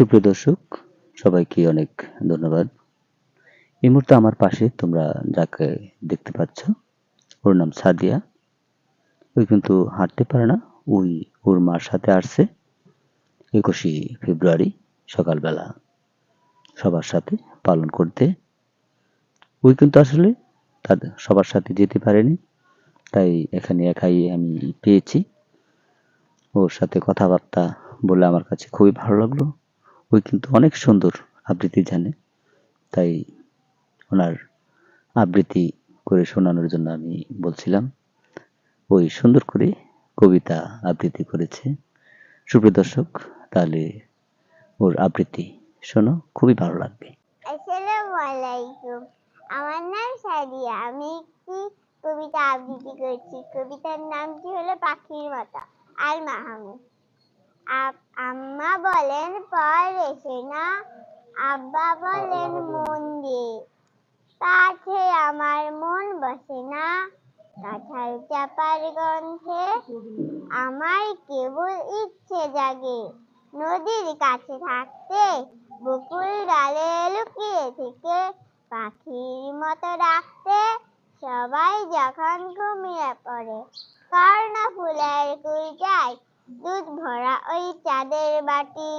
সুপ্রিয় দর্শক, সবাইকে অনেক ধন্যবাদ। এই মুহূর্তে আমার পাশে তোমরা যাকে দেখতে পাচ্ছ, ওর নাম সাদিয়া। ওই কিন্তু হাঁটতে পারে না, ওই ওর মার সাথে আসছে একুশে ফেব্রুয়ারি সকালবেলা। সবার সাথে পালন করতে। ওই কিন্তু আসলে তাদের সবার সাথে যেতে পারেনি, তাই এখানে একাই আমি পেয়েছি। ওর সাথে কথাবার্তা বলে আমার কাছে খুবই ভালো লাগল। ওই কিন্তু অনেক সুন্দর আবৃত্তি জানে। তাই ওনার আবৃত্তি করে শোনানোর জন্য আমি বলছিলাম, ওই সুন্দর করে কবিতা আবৃত্তি করেছে। সুপ্রিয় দর্শক, তাহলে ওর আবৃত্তি শোনো, খুবই ভালো লাগবে। আসসালামু আমার নাম সাদিয়া। আমি একটি কবিতা আবৃত্তি করছি। কবিতার নামটি হলো? পাখির মতো। আল মাহমুদ। আম্মা বলেন, পর এসে না আব্বা বলেন মন দিয়ে পাঠে আমার মন বসে না। কাঁঠাল চাপার গন্ধে আমার কেবল ইচ্ছে জাগে। নদীর কাছে থাকতে বকুল ডালে লুকিয়ে থেকে পাখির মতো ডাকতে সবাই যখন ঘুমিয়ে পড়ে। কর্ণা ফুলের কুল যায় দুধ ভরা ওই চাঁদের বাটি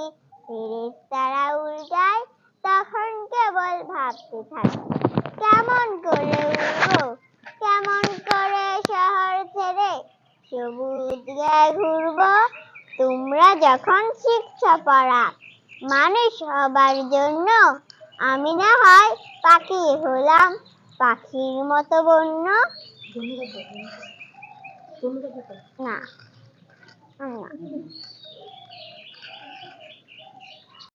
ফেরেস তারা উল্টায় তখন কেবল ভাবতে থাকে। কেমন করে উড়বো? কেমন করে শহর ছেড়ে সবুজ গায়ে ঘুরবো? তোমরা যখন শিখছ পড়া মানুষ হবার জন্য। আমি না হয় পাখি হলাম পাখির মতো বন্য। না। না